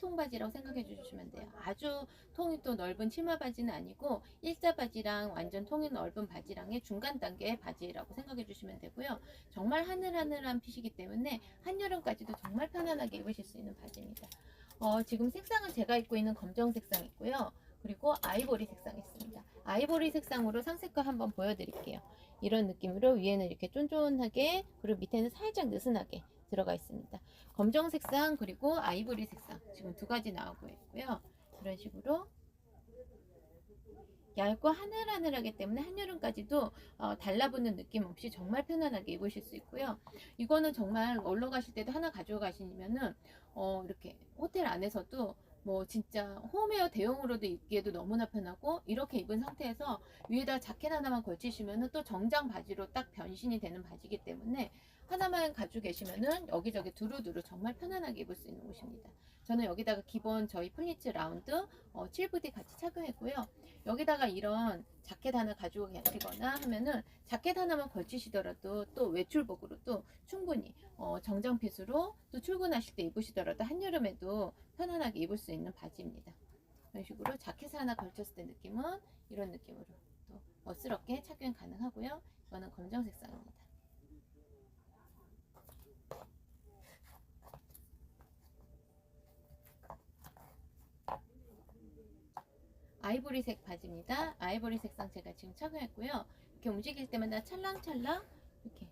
통 바지라고 생각해 주시면 돼요. 아주 통이 또 넓은 치마 바지는 아니고 일자 바지랑 완전 통이 넓은 바지랑의 중간 단계의 바지라고 생각해 주시면 되고요. 정말 하늘하늘한 핏이기 때문에 한여름까지도 정말 편안하게 입으실 수 있는 바지입니다. 어, 지금 색상은 제가 입고 있는 검정 색상 있고요. 그리고 아이보리 색상 있습니다. 아이보리 색상으로 상색과 한번 보여드릴게요. 이런 느낌으로 위에는 이렇게 쫀쫀하게 그리고 밑에는 살짝 느슨하게 들어가 있습니다. 검정 색상 그리고 아이보리 색상 지금 두 가지 나오고 있고요. 이런 식으로 얇고 하늘하늘하기 때문에 한여름까지도 어, 달라붙는 느낌 없이 정말 편안하게 입으실 수 있고요. 이거는 정말 놀러 가실 때도 하나 가지고 가시면은 어, 이렇게 호텔 안에서도 뭐 진짜 홈웨어 대용으로도 입기에도 너무나 편하고 이렇게 입은 상태에서 위에다 자켓 하나만 걸치시면은 또 정장 바지로 딱 변신이 되는 바지이기 때문에 하나만 가지고 계시면은 여기저기 두루두루 정말 편안하게 입을 수 있는 옷입니다. 저는 여기다가 기본 저희 플리츠 라운드 어, 7부디 같이 착용했고요. 여기다가 이런 자켓 하나 가지고 계시거나 하면은 자켓 하나만 걸치시더라도 또 외출복으로도 충분히 어, 정장 핏으로 또 출근하실 때 입으시더라도 한여름에도 편안하게 입을 수 있는 바지입니다. 이런 식으로 자켓을 하나 걸쳤을 때 느낌은 이런 느낌으로 또 멋스럽게 착용 가능하고요. 이거는 검정 색상입니다. 아이보리색 바지입니다. 아이보리 색상 제가 지금 착용했고요. 이렇게 움직일 때마다 찰랑찰랑 이렇게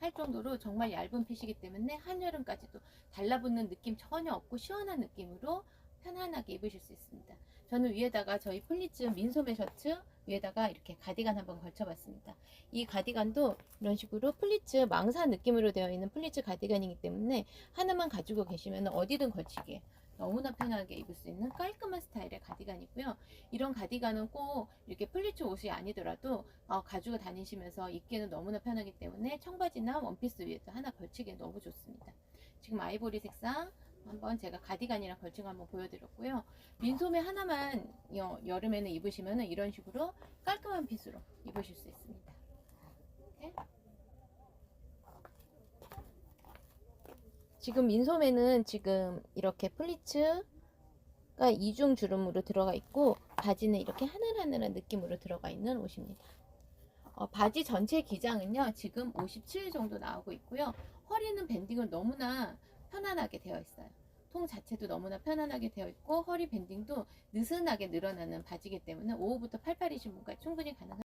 할 정도로 정말 얇은 핏이기 때문에 한여름까지도 달라붙는 느낌 전혀 없고 시원한 느낌으로 편안하게 입으실 수 있습니다. 저는 위에다가 저희 플리츠 민소매 셔츠 위에다가 이렇게 가디건 한번 걸쳐봤습니다. 이 가디건도 이런 식으로 플리츠 망사 느낌으로 되어 있는 플리츠 가디건이기 때문에 하나만 가지고 계시면 어디든 걸치기에 너무나 편하게 입을 수 있는 깔끔한 스타일의 가디건이고요. 이런 가디건은 꼭 이렇게 플리츠 옷이 아니더라도 어, 가지고 다니시면서 입기에는 너무나 편하기 때문에 청바지나 원피스 위에도 하나 걸치기에 너무 좋습니다. 지금 아이보리 색상 한번 제가 가디건이랑 걸친 거 한번 보여드렸고요. 민소매 하나만 여, 여름에는 입으시면 이런 식으로 깔끔한 핏으로 입으실 수 있습니다. 이렇게. 지금 민소매는 지금 이렇게 플리츠가 이중 주름으로 들어가 있고 바지는 이렇게 하늘하늘한 느낌으로 들어가 있는 옷입니다. 어, 바지 전체 기장은요 지금 57 정도 나오고 있고요. 허리는 밴딩을 너무나 편안하게 되어 있어요. 통 자체도 너무나 편안하게 되어 있고 허리 밴딩도 느슨하게 늘어나는 바지이기 때문에 5호부터 88이신 분까지 충분히 가능합니다.